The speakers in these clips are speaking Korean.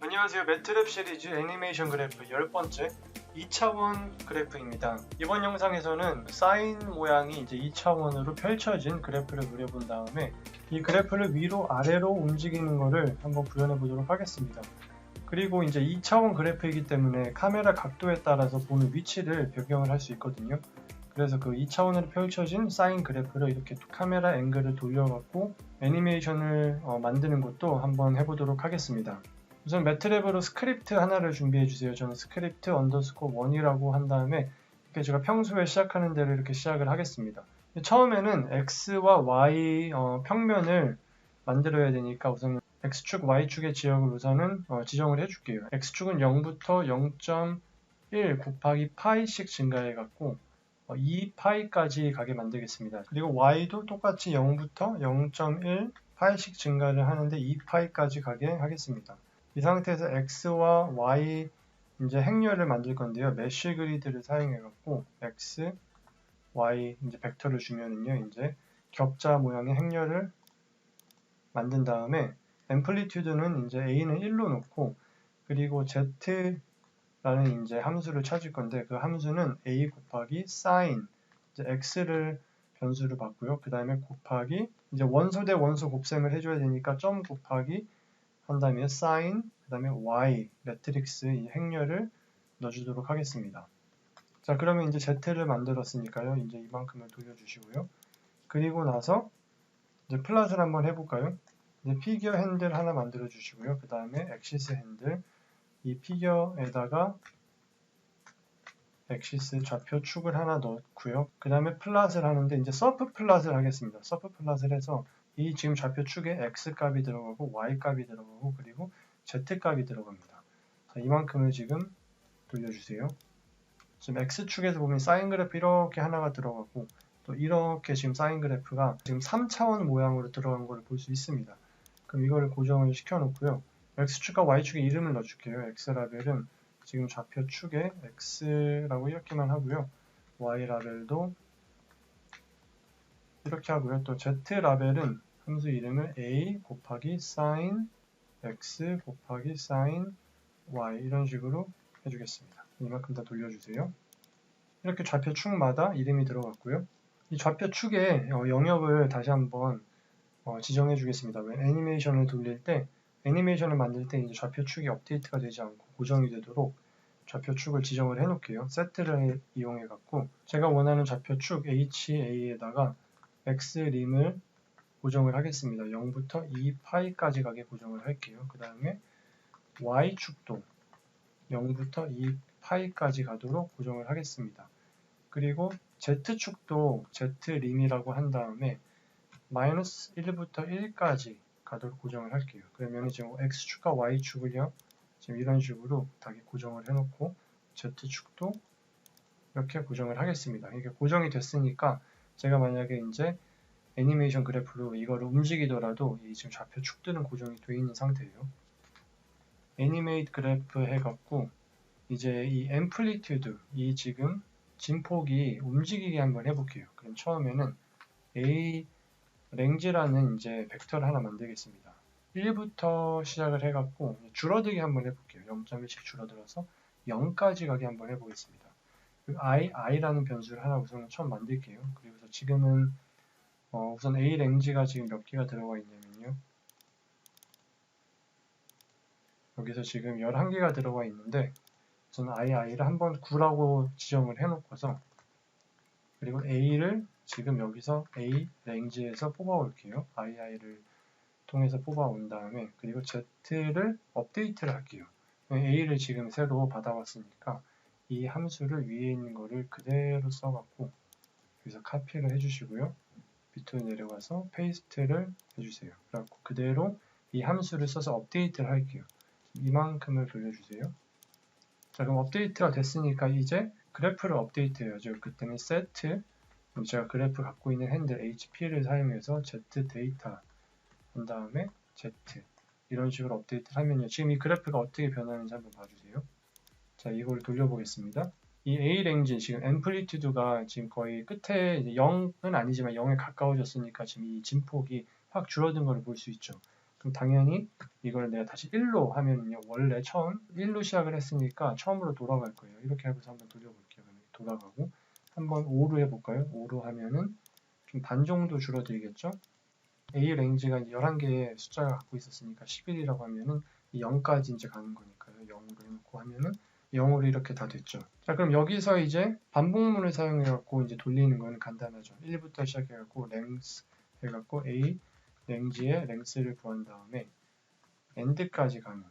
안녕하세요. 매트랩 시리즈 애니메이션 그래프 10번째 2차원 그래프입니다. 이번 영상에서는 사인 모양이 이제 2차원으로 펼쳐진 그래프를 그려본 다음에 이 그래프를 위로 아래로 움직이는 것을 한번 구현해 보도록 하겠습니다. 그리고 이제 2차원 그래프이기 때문에 카메라 각도에 따라서 보는 위치를 변경을 할 수 있거든요. 그래서 그 2차원으로 펼쳐진 사인 그래프를 이렇게 카메라 앵글을 돌려갖고 애니메이션을 어, 만드는 것도 한번 해보도록 하겠습니다. 우선 매트랩으로 스크립트 하나를 준비해 주세요. 저는 스크립트 언더스코 1이라고 한 다음에 이렇게 제가 평소에 시작하는 대로 이렇게 시작을 하겠습니다. 처음에는 x와 y 어, 평면을 만들어야 되니까 우선 x축, y축의 지역을 우선은 어, 지정을 해줄게요. x축은 0부터 0.1 곱하기 파이씩 증가해 갖고 어, 2파이까지 가게 만들겠습니다. 그리고 y도 똑같이 0부터 0.1 파이씩 증가를 하는데 2파이까지 가게 하겠습니다. 이 상태에서 x와 y 이제 행렬을 만들 건데요. 메쉬 그리드를 사용해 갖고 x, y 이제 벡터를 주면은요. 이제 격자 모양의 행렬을 만든 다음에 앰플리튜드는 이제 a는 1로 놓고 그리고 z라는 이제 함수를 찾을 건데 그 함수는 a 곱하기 sin 이제 x를 변수로 받고요. 그 다음에 곱하기 이제 원소 대 원소 곱셈을 해줘야 되니까 점 곱하기 한 다음에 sin 그 다음에 y 매트릭스 이 행렬을 넣어주도록 하겠습니다. 자 그러면 이제 z를 만들었으니까요. 이제 이만큼을 돌려주시고요. 그리고 나서 이제 플롯을 한번 해볼까요? 이제 피겨 핸들 하나 만들어 주시고요. 그 다음에 엑시스 핸들 이 피겨에다가 엑시스 좌표 축을 하나 넣고요. 그 다음에 플롯을 하는데 이제 서프 플롯을 하겠습니다. 서프 플롯을 해서 이 지금 좌표 축에 x 값이 들어가고 y 값이 들어가고 그리고 z 값이 들어갑니다. 자, 이만큼을 지금 돌려주세요. 지금 x축에서 보면 사인 그래프 이렇게 하나가 들어가고 또 이렇게 지금 사인 그래프가 지금 3차원 모양으로 들어간 걸볼수 있습니다. 그럼 이거를 고정을 시켜 놓고요. x축과 y축에 이름을 넣어줄게요. x라벨은 지금 좌표 축에 x라고 이렇게만 하고요. y라벨도 이렇게 하고요. 또 z라벨은 함수 이름을 a 곱하기 sin x 곱하기 sin y 이런 식으로 해주겠습니다. 이만큼 다 돌려주세요. 이렇게 좌표 축마다 이름이 들어갔고요. 이 좌표 축의 어, 영역을 다시 한번 어, 지정해 주겠습니다. 왜 애니메이션을 돌릴 때 애니메이션을 만들 때 이제 좌표 축이 업데이트가 되지 않고 고정이 되도록 좌표 축을 지정을 해 놓을게요. 세트를 이용해 갖고 제가 원하는 좌표 축 HA에다가 X림을 고정을 하겠습니다. 0부터 2파이까지 가게 고정을 할게요. 그 다음에 Y축도 0부터 2파이까지 가도록 고정을 하겠습니다. 그리고 Z축도 Z림이라고 한 다음에 마이너스 1부터 1까지 가도록 고정을 할게요. 그러면 지금 X축과 Y축을요. 지금 이런 식으로 다 고정을 해놓고 Z축도 이렇게 고정을 하겠습니다. 이게 고정이 됐으니까 제가 만약에 이제 애니메이션 그래프로 이거를 움직이더라도 이 지금 좌표 축들은 고정이 되어 있는 상태예요. 애니메이트 그래프 해갖고 이제 이 앰플리튜드 이 지금 진폭이 움직이게 한번 해볼게요. 그럼 처음에는 A 랭지라는 이제 벡터를 하나 만들겠습니다. 1부터 시작을 해갖고 줄어들게 한번 해볼게요. 0.1씩 줄어들어서 0까지 가게 한번 해보겠습니다. i, i라는 변수를 하나 우선 처음 만들게요. 그리고서 지금은 어, 우선 a 랭지가 지금 몇 개가 들어가 있냐면요. 여기서 지금 11개가 들어가 있는데 우선 i, i를 한번 9라고 지정을 해놓고서 그리고 a를 지금 여기서 A 랭지에서 뽑아올게요. II를 통해서 뽑아온 다음에 그리고 Z를 업데이트를 할게요. A를 지금 새로 받아왔으니까 이 함수를 위에 있는 거를 그대로 써갖고 여기서 카피를 해주시고요. 밑으로 내려가서 페이스트를 해주세요. 그래갖고 그대로 이 함수를 써서 업데이트를 할게요. 이만큼을 돌려주세요. 자 그럼 업데이트가 됐으니까 이제 그래프를 업데이트 해야죠. 그때는 세트 제가 그래프 갖고 있는 핸들 HP를 사용해서 Z 데이터 한 다음에 Z 이런 식으로 업데이트를 하면요. 지금 이 그래프가 어떻게 변하는지 한번 봐주세요. 자, 이걸 돌려보겠습니다. 이 A 랭지 지금 앰플리튜드가 지금 거의 끝에 0은 아니지만 0에 가까워졌으니까 지금 이 진폭이 확 줄어든 걸 볼 수 있죠. 그럼 당연히 이걸 내가 다시 1로 하면요. 원래 처음 1로 시작을 했으니까 처음으로 돌아갈 거예요. 이렇게 하고서 한번 돌려볼게요. 돌아가고 한번 5로 해볼까요? 5로 하면은 좀 반 정도 줄어들겠죠? A 랭지가 11개의 숫자가 갖고 있었으니까 11이라고 하면은 0까지 이제 가는 거니까요. 0으로 해놓고 하면은 0으로 이렇게 다 됐죠. 자, 그럼 여기서 이제 반복문을 사용해갖고 이제 돌리는 거는 간단하죠. 1부터 시작해갖고 랭스 해갖고 A 랭지의 랭스를 구한 다음에 end까지 가는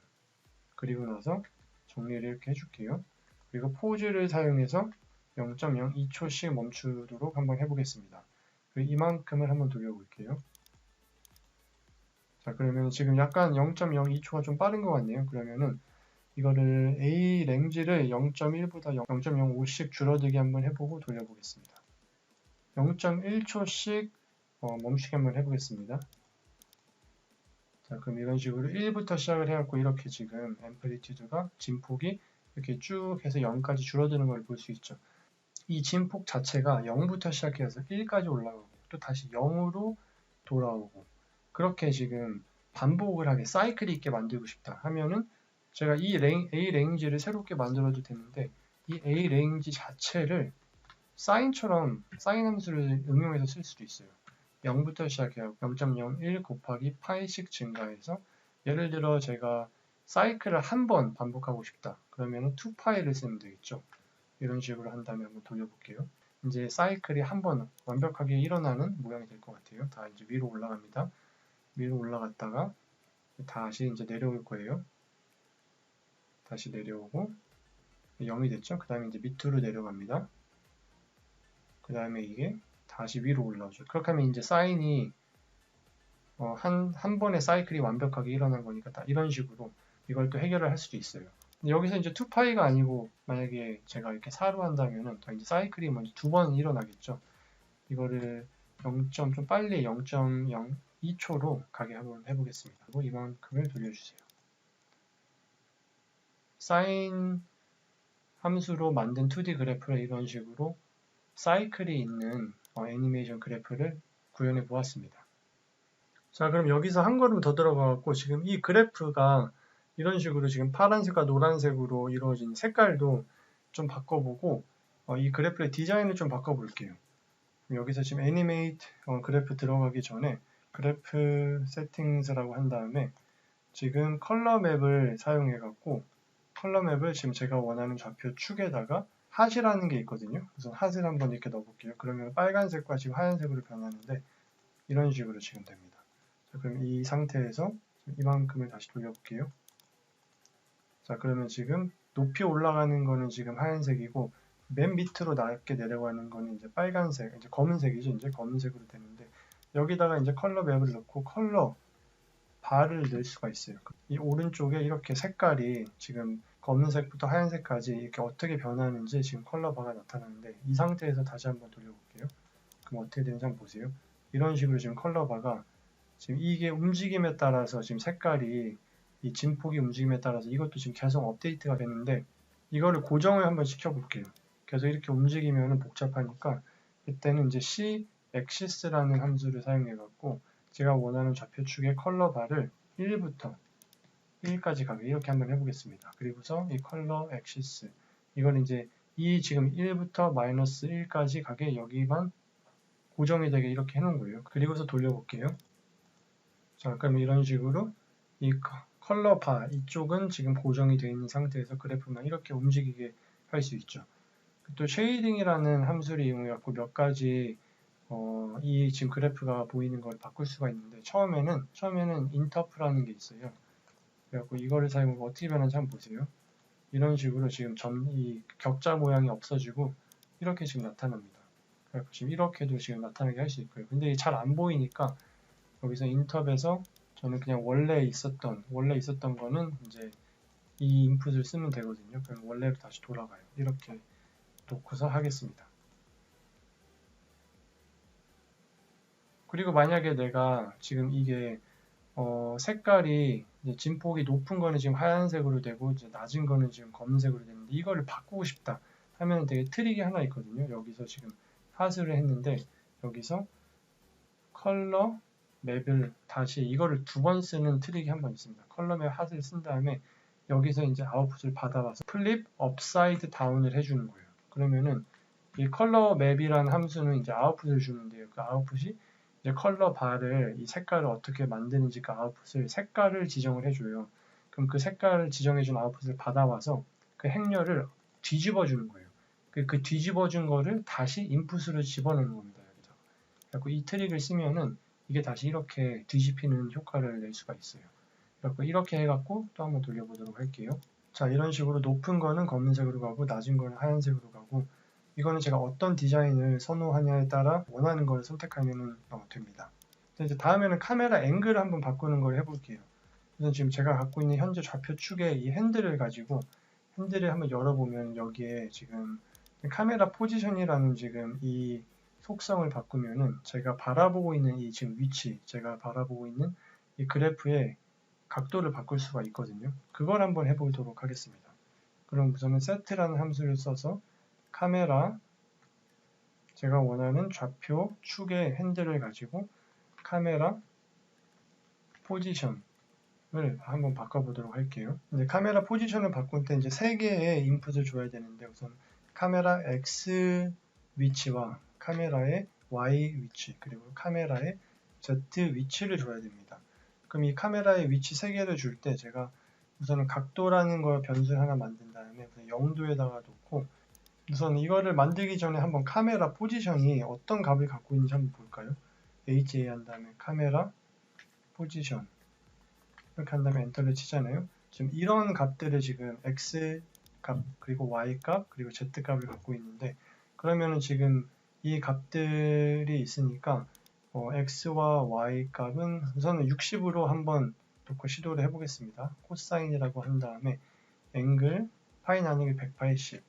그리고 나서 정리를 이렇게 해줄게요. 그리고 포즈를 사용해서 0.02초씩 멈추도록 한번 해보겠습니다. 이만큼을 한번 돌려볼게요. 자 그러면 지금 약간 0.02초가 좀 빠른 것 같네요. 그러면은 이거를 A 랭지를 0.1보다 0.05씩 줄어들게 한번 해보고 돌려보겠습니다. 0.1초씩 어, 멈추게 한번 해보겠습니다. 자 그럼 이런 식으로 1부터 시작을 해갖고 이렇게 지금 앰플리튜드가 진폭이 이렇게 쭉 해서 0까지 줄어드는 걸 볼 수 있죠. 이 진폭 자체가 0부터 시작해서 1까지 올라가고 또 다시 0으로 돌아오고 그렇게 지금 반복을 하게 사이클이 있게 만들고 싶다 하면은 제가 이 A 레인지를 새롭게 만들어도 되는데 이 A 레인지 자체를 사인처럼 사인 함수를 응용해서 쓸 수도 있어요. 0부터 시작해요. 0.01 곱하기 파이씩 증가해서 예를 들어 제가 사이클을 한 번 반복하고 싶다. 그러면 2파이를 쓰면 되겠죠. 이런 식으로 한 다음에 한번 돌려볼게요. 이제 사이클이 한 번 완벽하게 일어나는 모양이 될 것 같아요. 다 이제 위로 올라갑니다. 위로 올라갔다가 다시 이제 내려올 거예요. 다시 내려오고 0이 됐죠. 그 다음에 이제 밑으로 내려갑니다. 그 다음에 이게 다시 위로 올라오죠. 그렇게 하면 이제 사인이 어, 한, 한 번의 사이클이 완벽하게 일어난 거니까 다 이런 식으로 이걸 또 해결을 할 수도 있어요. 여기서 이제 2파이가 아니고 만약에 제가 이렇게 4로 한다면은 더 이제 사이클이 먼저 두 번 일어나겠죠. 이거를 0. 좀 빨리 0.02초로 가게 한번 해보겠습니다. 그리고 이만큼을 돌려주세요. 사인 함수로 만든 2D 그래프를 이런 식으로 사이클이 있는 어, 애니메이션 그래프를 구현해 보았습니다. 자 그럼 여기서 한 걸음 더 들어가고 지금 이 그래프가 이런 식으로 지금 파란색과 노란색으로 이루어진 색깔도 좀 바꿔보고 어, 이 그래프의 디자인을 좀 바꿔볼게요. 여기서 지금 애니메이트 어, 그래프 들어가기 전에 그래프 세팅스라고 한 다음에 지금 컬러 맵을 사용해 갖고 컬러 맵을 지금 제가 원하는 좌표 축에다가 핫이라는 게 있거든요. 그래서 핫을 한번 이렇게 넣어볼게요. 그러면 빨간색과 지금 하얀색으로 변하는데 이런 식으로 지금 됩니다. 자, 그럼 이 상태에서 이만큼을 다시 돌려볼게요. 자 그러면 지금 높이 올라가는 거는 지금 하얀색이고 맨 밑으로 낮게 내려가는 거는 이제 빨간색, 이제 검은색이죠. 이제 검은색으로 되는데 여기다가 이제 컬러 맵을 넣고 컬러 바를 넣을 수가 있어요. 이 오른쪽에 이렇게 색깔이 지금 검은색부터 하얀색까지 이렇게 어떻게 변하는지 지금 컬러 바가 나타나는데 이 상태에서 다시 한번 돌려볼게요. 그럼 어떻게 되는지 한번 보세요. 이런 식으로 지금 컬러 바가 지금 이게 움직임에 따라서 지금 색깔이 이 진폭이 움직임에 따라서 이것도 지금 계속 업데이트가 되는데 이거를 고정을 한번 시켜볼게요. 계속 이렇게 움직이면 복잡하니까 이때는 이제 C axis라는 함수를 사용해 갖고 제가 원하는 좌표축의 컬러 바를 1부터 1까지 가게 이렇게 한번 해보겠습니다. 그리고서 이 컬러 axis 이걸 이제 이 지금 1부터 마이너스 1까지 가게 여기만 고정이 되게 이렇게 해놓은 거예요. 그리고서 돌려볼게요. 자, 그럼 이런 식으로 이 컬러 바 이쪽은 지금 고정이 되어 있는 상태에서 그래프만 이렇게 움직이게 할 수 있죠. 또 쉐이딩이라는 함수를 이용해 갖고 몇 가지 어, 이 지금 그래프가 보이는 걸 바꿀 수가 있는데 처음에는 처음에는 인터프라는 게 있어요. 그래갖고 이거를 사용하고 어떻게 변하는지 한번 보세요. 이런 식으로 지금 점, 이 격자 모양이 없어지고 이렇게 지금 나타납니다. 그래갖고 지금 이렇게도 지금 나타나게 할 수 있고요. 근데 잘 안 보이니까 여기서 인터에서 저는 그냥 원래 있었던 원래 있었던 거는 이제 이 인풋을 쓰면 되거든요. 그럼 원래로 다시 돌아가요. 이렇게 놓고서 하겠습니다. 그리고 만약에 내가 지금 이게 어 색깔이 진폭이 높은 거는 지금 하얀색으로 되고 이제 낮은 거는 지금 검은색으로 되는데 이거를 바꾸고 싶다 하면 되게 트릭이 하나 있거든요. 여기서 지금 하수를 했는데 여기서 컬러 맵을 다시 이거를 두 번 쓰는 트릭이 한 번 있습니다. 컬러 맵 핫을 쓴 다음에 여기서 이제 아웃풋을 받아와서 플립 업사이드 다운을 해주는 거예요. 그러면은 이 컬러 맵이라는 함수는 이제 아웃풋을 주는데요. 그 아웃풋이 컬러 바를 이 색깔을 어떻게 만드는지 그 아웃풋을 색깔을 지정을 해줘요. 그럼 그 색깔을 지정해준 아웃풋을 받아와서 그 행렬을 뒤집어 주는 거예요. 그, 그 뒤집어 준 거를 다시 인풋으로 집어넣는 겁니다. 여기다. 그래서 이 트릭을 쓰면은 이게 다시 이렇게 뒤집히는 효과를 낼 수가 있어요. 그래서 이렇게 해갖고 또 한번 돌려보도록 할게요. 자 이런 식으로 높은 거는 검은색으로 가고 낮은 거는 하얀색으로 가고 이거는 제가 어떤 디자인을 선호하냐에 따라 원하는 걸 선택하면 어, 됩니다. 이제 다음에는 카메라 앵글을 한번 바꾸는 걸 해볼게요. 우선 지금 제가 갖고 있는 현재 좌표 축의 이 핸들을 가지고 핸들을 한번 열어보면 여기에 지금 카메라 포지션이라는 지금 이 속성을 바꾸면은 제가 바라보고 있는 이 지금 위치, 제가 바라보고 있는 이 그래프의 각도를 바꿀 수가 있거든요. 그걸 한번 해보도록 하겠습니다. 그럼 우선은 set라는 함수를 써서 카메라 제가 원하는 좌표 축의 핸들을 가지고 카메라 포지션을 한번 바꿔보도록 할게요. 이제 카메라 포지션을 바꿀 때 이제 세 개의 인풋을 줘야 되는데 우선 카메라 X 위치와 카메라의 Y 위치 그리고 카메라의 Z 위치를 줘야 됩니다. 그럼 이 카메라의 위치 세 개를 줄 때 제가 우선은 각도라는 걸 변수를 하나 만든 다음에 0도에다가 놓고 우선 이거를 만들기 전에 한번 카메라 포지션이 어떤 값을 갖고 있는지 한번 볼까요? HA 한 다음에 카메라 포지션 이렇게 한 다음에 엔터를 치잖아요. 지금 이런 값들을 지금 X 값 그리고 Y 값 그리고 Z 값을 갖고 있는데 그러면은 지금 이 값들이 있으니까 어, X와 Y 값은 우선은 60으로 한번 놓고 시도를 해보겠습니다. 코사인이라고 한 다음에 앵글 파이 나누기 180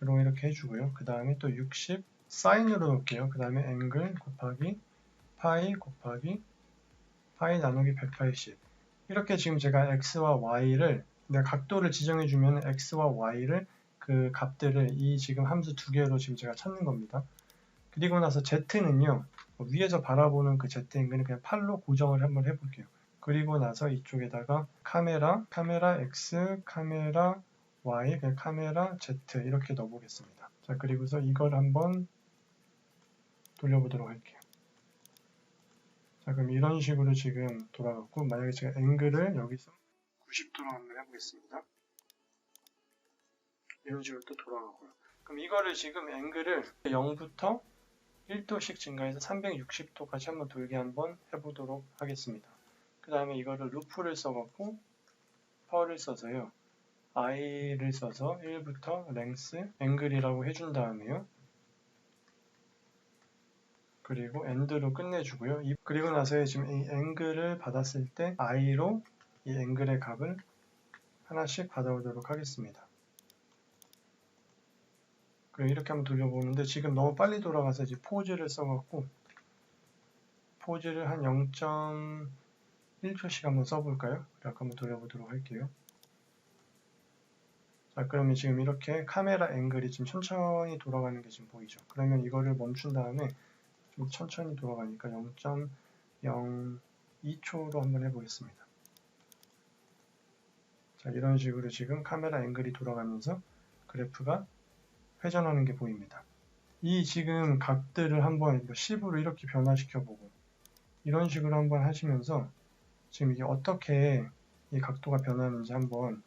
이런 이렇게 해주고요. 그 다음에 또 60 사인으로 놓을게요. 그 다음에 앵글 곱하기 파이 곱하기 파이 나누기 180 이렇게 지금 제가 x와 y를 내가 각도를 지정해 주면 x와 y를 그 값들을 이 지금 함수 두 개로 지금 제가 찾는 겁니다. 그리고 나서 z는요 위에서 바라보는 그 z 앵글은 그냥 8로 고정을 한번 해볼게요. 그리고 나서 이쪽에다가 카메라, 카메라 x, 카메라 y, 그냥 카메라 z 이렇게 넣어보겠습니다. 자 그리고서 이걸 한번 돌려보도록 할게요. 자 그럼 이런 식으로 지금 돌아갔고 만약에 제가 앵글을 여기서 90도로 한번 해보겠습니다. 이런 식으로 또 돌아가고요. 그럼 이거를 지금 앵글을 0부터 1도씩 증가해서 360도까지 한번 돌게 한번 해보도록 하겠습니다. 그 다음에 이거를 루프를 써갖고 퍼를 써서요. I를 써서 1부터 length, 앵글이라고 해준 다음에요. 그리고 end로 끝내주고요. 이- 그리고 나서 지금 이 앵글을 받았을 때 i로 이 앵글의 값을 하나씩 받아오도록 하겠습니다. 그리고 이렇게 한번 돌려보는데 지금 너무 빨리 돌아가서 이제 포즈를 써갖고 포즈를 한 0.1초씩 한번 써볼까요? 이렇게 한번 돌려보도록 할게요. 자 그러면 지금 이렇게 카메라 앵글이 지금 천천히 돌아가는 게 지금 보이죠. 그러면 이거를 멈춘 다음에 좀 천천히 돌아가니까 0.02초로 한번 해보겠습니다. 자 이런 식으로 지금 카메라 앵글이 돌아가면서 그래프가 회전하는 게 보입니다. 이 지금 각들을 한번 10으로 이렇게 변화시켜 보고 이런 식으로 한번 하시면서 지금 이게 어떻게 이 각도가 변하는지 한번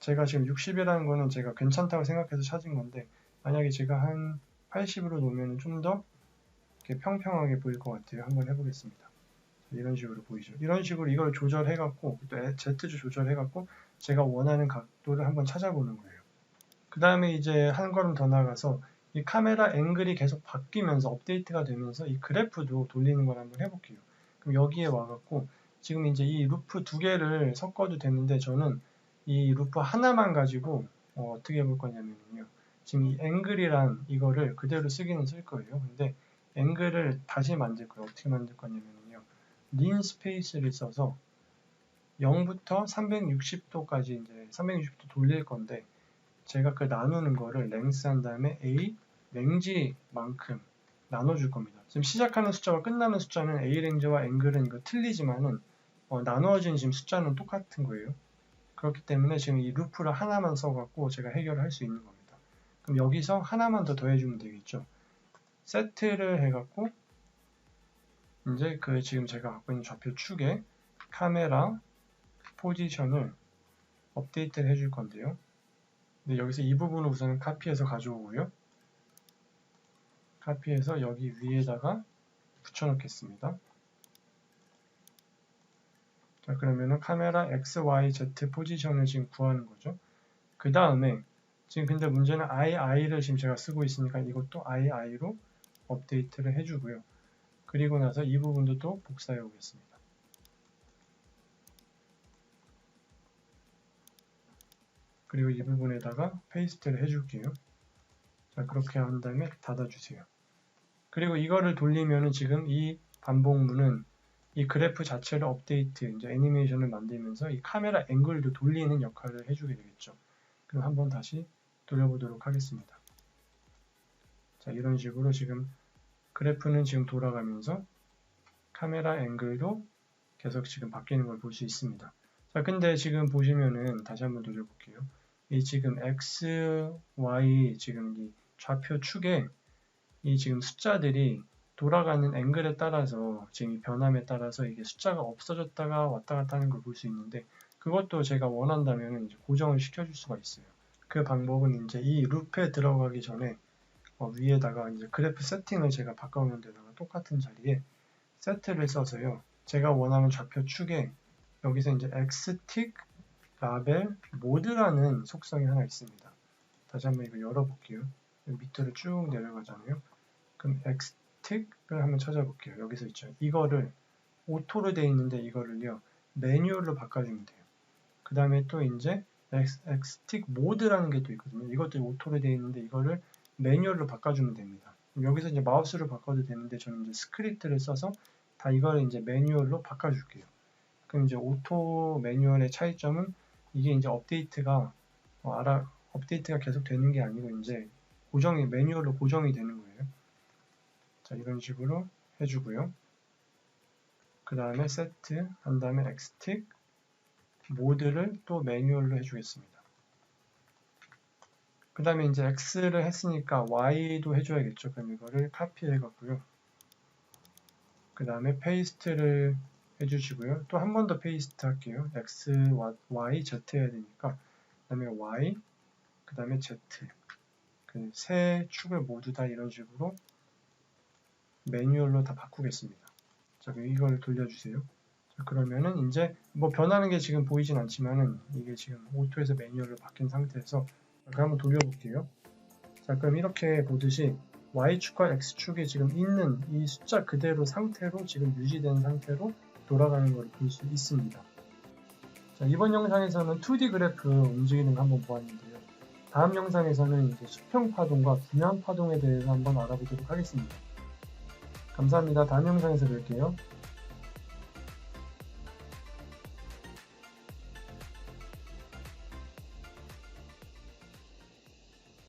제가 지금 60이라는 거는 제가 괜찮다고 생각해서 찾은 건데 만약에 제가 한 80으로 놓으면 좀 더 평평하게 보일 것 같아요. 한번 해보겠습니다. 이런 식으로 보이죠. 이런 식으로 이걸 조절해갖고 또 Z주 조절해갖고 제가 원하는 각도를 한번 찾아보는 거예요. 그 다음에 이제 한 걸음 더 나가서 이 카메라 앵글이 계속 바뀌면서 업데이트가 되면서 이 그래프도 돌리는 걸 한번 해볼게요. 그럼 여기에 와갖고 지금 이제 이 루프 두 개를 섞어도 되는데 저는 이 루프 하나만 가지고 어, 떻게 해볼 거냐면요. 지금 이 앵글이란 이거를 그대로 쓰기는 쓸 거예요. 근데 앵글을 다시 만들 거예요. 어떻게 만들 거냐면요. 린 스페이스를 써서 0부터 360도까지 이제 360도 돌릴 건데 제가 그 나누는 거를 랭스 한 다음에 a 랭지만큼 나눠줄 겁니다. 지금 시작하는 숫자와 끝나는 숫자는 A 렌즈와 앵글은 이거 틀리지만은 어, 나누어진 지금 숫자는 똑같은 거예요. 그렇기 때문에 지금 이 루프를 하나만 써갖고 제가 해결을 할 수 있는 겁니다. 그럼 여기서 하나만 더 더해주면 되겠죠. 세트를 해갖고 이제 그 지금 제가 갖고 있는 좌표 축에 카메라 포지션을 업데이트를 해줄 건데요. 근데 여기서 이 부분을 우선 카피해서 가져오고요. 카피해서 여기 위에다가 붙여넣겠습니다. 자, 그러면은 카메라 X, Y, Z 포지션을 지금 구하는 거죠. 그 다음에 지금 근데 문제는 II를 지금 제가 쓰고 있으니까 이것도 II로 업데이트를 해주고요. 그리고 나서 이 부분도 또 복사해 오겠습니다. 그리고 이 부분에다가 페이스트를 해줄게요. 자, 그렇게 한 다음에 닫아주세요. 그리고 이거를 돌리면은 지금 이 반복문은 이 그래프 자체를 업데이트, 이제 애니메이션을 만들면서 이 카메라 앵글도 돌리는 역할을 해주게 되겠죠. 그럼 한번 다시 돌려보도록 하겠습니다. 자, 이런 식으로 지금 그래프는 지금 돌아가면서 카메라 앵글도 계속 지금 바뀌는 걸 볼 수 있습니다. 자, 근데 지금 보시면은 다시 한번 돌려볼게요. 이 지금 X, Y 지금 이 좌표 축에 이 지금 숫자들이 돌아가는 앵글에 따라서 지금 이 변함에 따라서 이게 숫자가 없어졌다가 왔다 갔다 하는 걸 볼 수 있는데 그것도 제가 원한다면 이제 고정을 시켜줄 수가 있어요. 그 방법은 이제 이 룹에 들어가기 전에 어, 위에다가 이제 그래프 세팅을 제가 바꿔놓은 데다가 똑같은 자리에 세트를 써서요. 제가 원하는 좌표 축에 여기서 이제 xtick 라벨 모드라는 속성이 하나 있습니다. 다시 한번 이거 열어볼게요. 밑으로 쭉 내려가잖아요. 그럼 xtick을 한번 찾아볼게요. 여기서 있죠. 이거를 오토로 되어 있는데 이거를요 매뉴얼로 바꿔주면 돼요. 그 다음에 또 이제 xtick 모드라는 게 또 있거든요. 이것도 오토로 되어 있는데 이거를 매뉴얼로 바꿔주면 됩니다. 여기서 이제 마우스로 바꿔도 되는데 저는 이제 스크립트를 써서 다 이거를 이제 매뉴얼로 바꿔줄게요. 그럼 이제 오토 매뉴얼의 차이점은 이게 이제 업데이트가 어, 알아 업데이트가 계속 되는 게 아니고 이제 고정이 매뉴얼로 고정이 되는 거예요. 자 이런 식으로 해주고요. 그 다음에 세트 한 다음에 엑스틱 모드를 또 매뉴얼로 해주겠습니다. 그 다음에 이제 X를 했으니까 Y도 해줘야겠죠. 그럼 이거를 카피해 갖고요. 그 다음에 페이스트를 해주시고요. 또 한 번 더 페이스트 할게요. X, Y, Z 해야 되니까 그 다음에 Y, 그 다음에 Z 그 세 축을 모두 다 이런 식으로 매뉴얼로 다 바꾸겠습니다. 자, 이걸 돌려주세요. 자, 그러면은 이제 뭐 변하는 게 지금 보이진 않지만은 이게 지금 오토에서 매뉴얼로 바뀐 상태에서 그럼 한번 돌려볼게요. 자, 그럼 이렇게 보듯이 Y축과 X축에 지금 있는 이 숫자 그대로 상태로 지금 유지된 상태로 돌아가는 걸 볼 수 있습니다. 자, 이번 영상에서는 2D 그래프 움직이는 거 한번 보았는데요. 다음 영상에서는 이제 수평 파동과 분양 파동에 대해서 한번 알아보도록 하겠습니다. 감사합니다. 다음 영상에서 뵐게요.